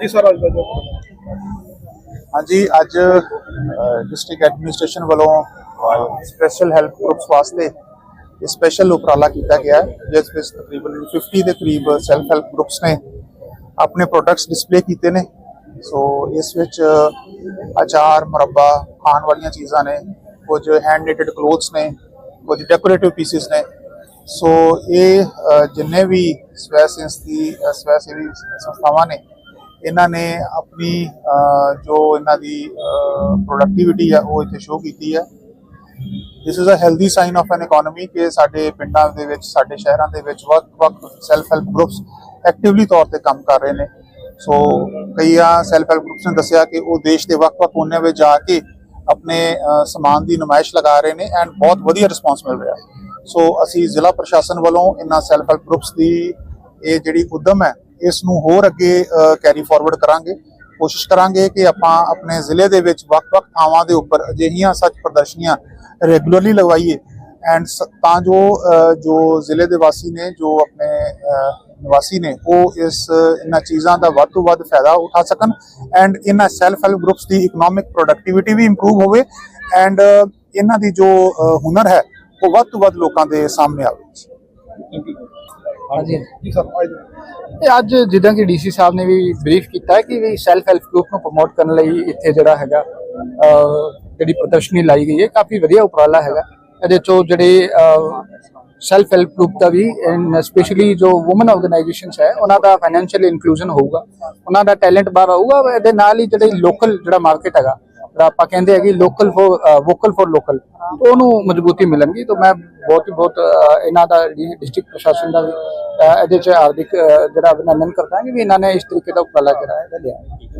ਜੀ, ਸਰ ਅੱਜ ਦਾ ਜੋ ਹਾਂਜੀ, ਅੱਜ ਡਿਸਟ੍ਰਿਕਟ ਐਡਮਿਨਿਸਟ੍ਰੇਸ਼ਨ ਵੱਲੋਂ ਸਪੈਸ਼ਲ ਹੈਲਪ ਗਰੁੱਪਸ ਵਾਸਤੇ ਇਹ ਸਪੈਸ਼ਲ ਉਪਰਾਲਾ ਕੀਤਾ ਗਿਆ ਜਿਸ ਵਿੱਚ ਤਕਰੀਬਨ 50 ਦੇ ਕਰੀਬ ਸੈਲਫ ਹੈਲਪ ਗਰੁੱਪਸ ਨੇ ਆਪਣੇ ਪ੍ਰੋਡਕਟਸ ਡਿਸਪਲੇ ਕੀਤੇ ਨੇ। ਸੋ ਇਸ ਵਿੱਚ ਅਚਾਰ, ਮੁਰੱਬਾ ਖਾਣ ਵਾਲੀਆਂ ਚੀਜ਼ਾਂ ਨੇ, ਕੁਝ ਹੈਂਡ ਨੇਟਡ ਕਲੋਥਸ ਨੇ, ਕੁਝ ਡੈਕੋਰੇਟਿਵ ਪੀਸਿਸ ਨੇ। ਸੋ ਇਹ ਜਿੰਨੇ ਵੀ ਸਵੈ ਸੰਸਥੀ ਸਵੈ ਸੇਵੀ ਸੰਸਥਾਵਾਂ ਨੇ ਇਹਨਾਂ ਨੇ ਆਪਣੀ ਜੋ ਇਹਨਾਂ ਦੀ ਪ੍ਰੋਡਕਟਿਵਿਟੀ ਹੈ ਉਹ ਇੱਥੇ ਸ਼ੋਅ ਕੀਤੀ ਹੈ this is a healthy sign of an economy ਕਿ ਸਾਡੇ ਪਿੰਡਾਂ ਦੇ ਵਿੱਚ, ਸਾਡੇ ਸ਼ਹਿਰਾਂ ਦੇ ਵਿੱਚ ਵੱਖ-ਵੱਖ ਸੈਲਫ ਹੈਲਪ ਗਰੁੱਪਸ ਐਕਟਿਵਲੀ ਤੌਰ ਤੇ ਕੰਮ ਕਰ ਰਹੇ ਨੇ। ਸੋ ਕਈਆਂ ਸੈਲਫ ਹੈਲਪ ਗਰੁੱਪਸ ਨੇ ਦੱਸਿਆ ਕਿ ਉਹ ਦੇਸ਼ ਦੇ ਵੱਖ-ਵੱਖ ਕੋਨਿਆਂ ਵਿੱਚ ਜਾ ਕੇ ਆਪਣੇ ਸਮਾਨ ਦੀ ਨੁਮਾਇਸ਼ ਲਗਾ ਰਹੇ ਨੇ ਐਂਡ ਬਹੁਤ ਵਧੀਆ ਰਿਸਪਾਂਸ ਮਿਲ ਰਿਹਾ। ਸੋ ਅਸੀਂ ਜ਼ਿਲ੍ਹਾ ਪ੍ਰਸ਼ਾਸਨ ਵੱਲੋਂ ਇਹਨਾਂ ਸੈਲਫ ਹੈਲਪ ਗਰੁੱਪਸ ਦੀ ਇਹ ਜਿਹੜੀ ਉਦਮ ਹੈ ਇਸ ਨੂੰ ਹੋਰ ਅੱਗੇ ਕੈਰੀ ਫਾਰਵਰਡ ਕਰਾਂਗੇ। ਕੋਸ਼ਿਸ਼ ਕਰਾਂਗੇ ਕਿ ਆਪਾਂ ਆਪਣੇ ਜ਼ਿਲ੍ਹੇ ਦੇ ਵਿੱਚ ਵੱਖ-ਵੱਖ ਥਾਵਾਂ ਦੇ ਉੱਪਰ ਅਜਿਹੀਆਂ ਸੱਚ ਪ੍ਰਦਰਸ਼ਨੀਆਂ ਰੈਗੂਲਰਲੀ ਲਗਵਾਈਏ ਐਂਡ ਤਾਂ ਜੋ ਜੋ ਜ਼ਿਲ੍ਹੇ ਦੇ ਵਾਸੀ ਨੇ, ਜੋ ਆਪਣੇ ਨਿਵਾਸੀ ਨੇ, ਉਹ ਇਸ, ਇਹਨਾਂ ਚੀਜ਼ਾਂ ਦਾ ਵੱਧ ਤੋਂ ਵੱਧ ਫਾਇਦਾ ਉਠਾ ਸਕਣ ਐਂਡ ਇਹਨਾਂ ਸੈਲਫ ਹੈਲਪ ਗਰੁੱਪਸ ਦੀ ਇਕਨੋਮਿਕ ਪ੍ਰੋਡਕਟਿਵਿਟੀ ਵੀ ਇੰਪਰੂਵ ਹੋਵੇ ਐਂਡ ਇਹਨਾਂ ਦੀ ਜੋ ਹੁਨਰ ਹੈ, ਉਹ ਵੱਧ ਤੋਂ ਵੱਧ ਲੋਕਾਂ ਦੇ ਸਾਹਮਣੇ ਆਵੇ। ਹਾਂਜੀ। ਜੀ ਸਰ ਅੱਜ ਇਹ ਅੱਜ ਜਿੱਦਾਂ ਕਿ ਡੀਸੀ ਸਾਹਿਬ ਨੇ ਵੀ ਬਰੀਫ ਕੀਤਾ ਹੈ ਕਿ ਵੀ ਸੈਲਫ ਹੈਲਪ ਗਰੁੱਪ ਨੂੰ ਪ੍ਰਮੋਟ ਕਰਨ ਲਈ ਇੱਥੇ ਜਿਹੜਾ ਹੈਗਾ ਜਿਹੜੀ ਪ੍ਰਦਰਸ਼ਨੀ ਲਾਈ ਗਈ ਹੈ ਕਾਫੀ ਵਧੀਆ ਉਪਰਾਲਾ ਹੈਗਾ। ਇਹਦੇ ਚੋਂ ਜਿਹੜੇ ਸੈਲਫ ਹੈਲਪ ਗਰੁੱਪ ਦਾ ਵੀ ਐਂਡ ਸਪੈਸ਼ਲੀ ਜੋ ਔਮਨ ਆਰਗੇਨਾਈਜੇਸ਼ਨਸ ਹੈ ਉਹਨਾਂ ਦਾ ਫਾਈਨੈਂਸ਼ੀਅਲ ਇਨਕਲੂਜਨ ਹੋਊਗਾ। ਉਹਨਾਂ ਦਾ ਟੈਲੈਂਟ ਬਾਹਰ ਆਊਗਾ ਇਹਦੇ ਨਾਲ ਹੀ ਜਿਹੜੇ ਲੋਕਲ ਜਿਹੜਾ ਮਾਰਕੀਟ ਹੈਗਾ ਆਪਾਂ ਕਹਿੰਦੇ ਹੈਗੇ local for vocal for local ਉਹਨੂੰ ਮਜ਼ਬੂਤੀ ਮਿਲਣਗੀ। ਤਾਂ ਮੈਂ ਬਹੁਤ ਹੀ ਬਹੁਤ ਇਹਨਾਂ ਦਾ ਡਿਸਟ੍ਰਿਕਟ ਪ੍ਰਸ਼ਾਸਨ ਦਾ ਵੀ ਇਹਦੇ ਚ ਹਾਰਦਿਕ ਜਿਹੜਾ ਅਭਿਨੰਦਨ ਕਰਦਾ ਕਿ ਵੀ ਇਹਨਾਂ ਨੇ ਇਸ ਤਰੀਕੇ ਦਾ ਉਪਰਾਲਾ ਜਿਹੜਾ ਹੈ ਲਿਆ।